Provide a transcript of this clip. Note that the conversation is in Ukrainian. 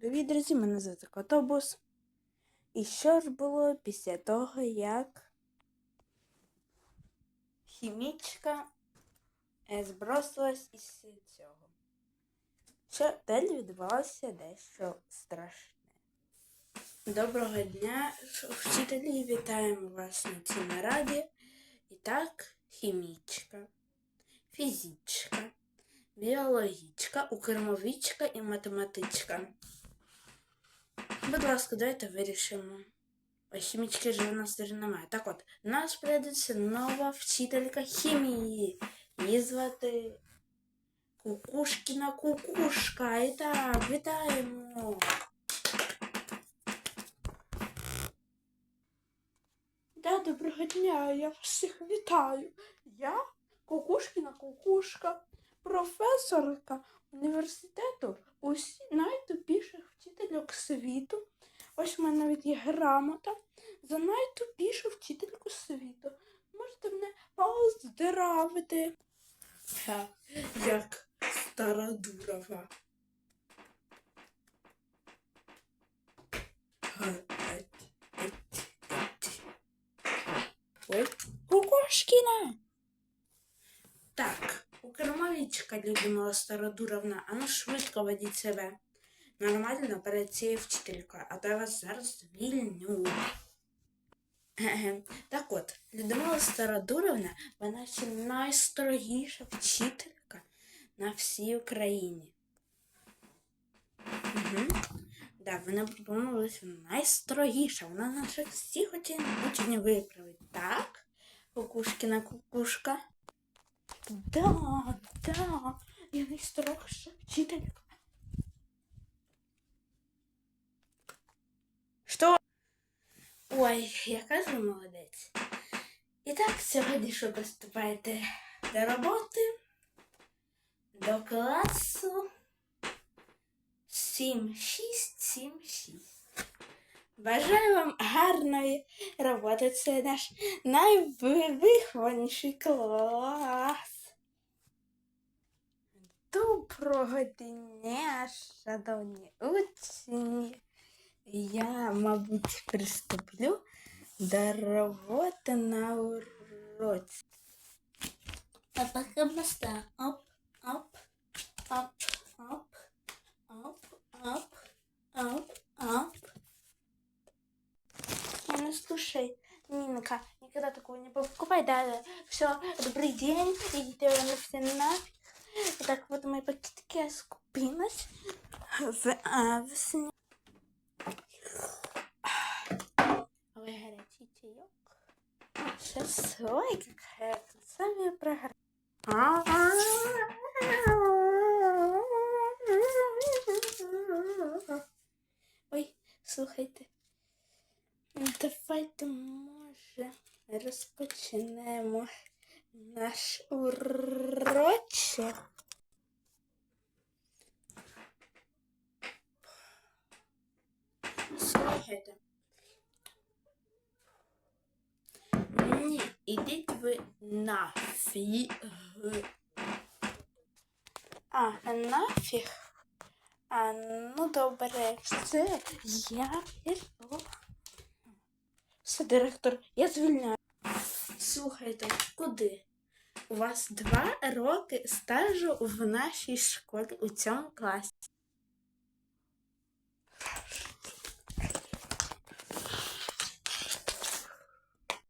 Привіт, друзі! Мене звати Котобус. І що ж було після того, як хімічка е, збросилась із цього? Що далі відбувалося дещо страшне. Доброго дня, вчителі! Вітаємо вас на цій нараді. І так, хімічка, фізичка, біологічка, укермовічка і математичка. Будь ласка, давайте вирішимо. Хімічки ж у нас немає. Так от, нас прийдеться нова вчителька хімії. Її звати Кукушкіна Кукушка. І так, вітаємо. Да, доброго дня, я всіх вітаю. Я Кукушкіна Кукушка, професорка університету усі найтупіших вчительок світу. Ось у мене навіть є грамота за найтупішу вчительку світу. Можете мене поздравити. Ха, як стара дурова. Ой, Кукушкіна! Так, Укрмовічка Людмила Стародуровна, а ну швидко ведіть себе. Нормально перед цією вчителькою, а то я вас зараз звільню. Так от, Людмила Стародуровна, вона ще найстрогіша вчителька на всій Україні. Угу. Да, вона пропонувалася найстрогіша. Вона наших всіх учнів виправить. Так? Кукушкіна кукушка. Да, да, я найстрогша вчителька. Що? Ой, яка ж ви молодець. І так, сьогодні що приступаєте до роботи, до класу 7676. Бажаю вам гарної роботи. Це наш найвихованіший клас. Доброго дня, шановні учні. Я, мабуть, приступлю до роботи на уроці. А поки моста. Оп, оп, оп, оп, оп, оп, оп, оп. Ну, слушай, Нинка, никогда такого не покупай, да, да. Все, добрый день, идите вы все нафиг. Так, вот мои пакетики я скупилась. В, а, в сні... Ой. Ой, слухайте. Давайте, може, розпочнемо наш урочок. Слухайте. Ні, ідіть ви нафіг. А, нафіг? А, ну добре, все, я пішов. Все, директор, я звільняю. Слухайте, куди? У вас два роки стажу в нашій школі у цьому класі.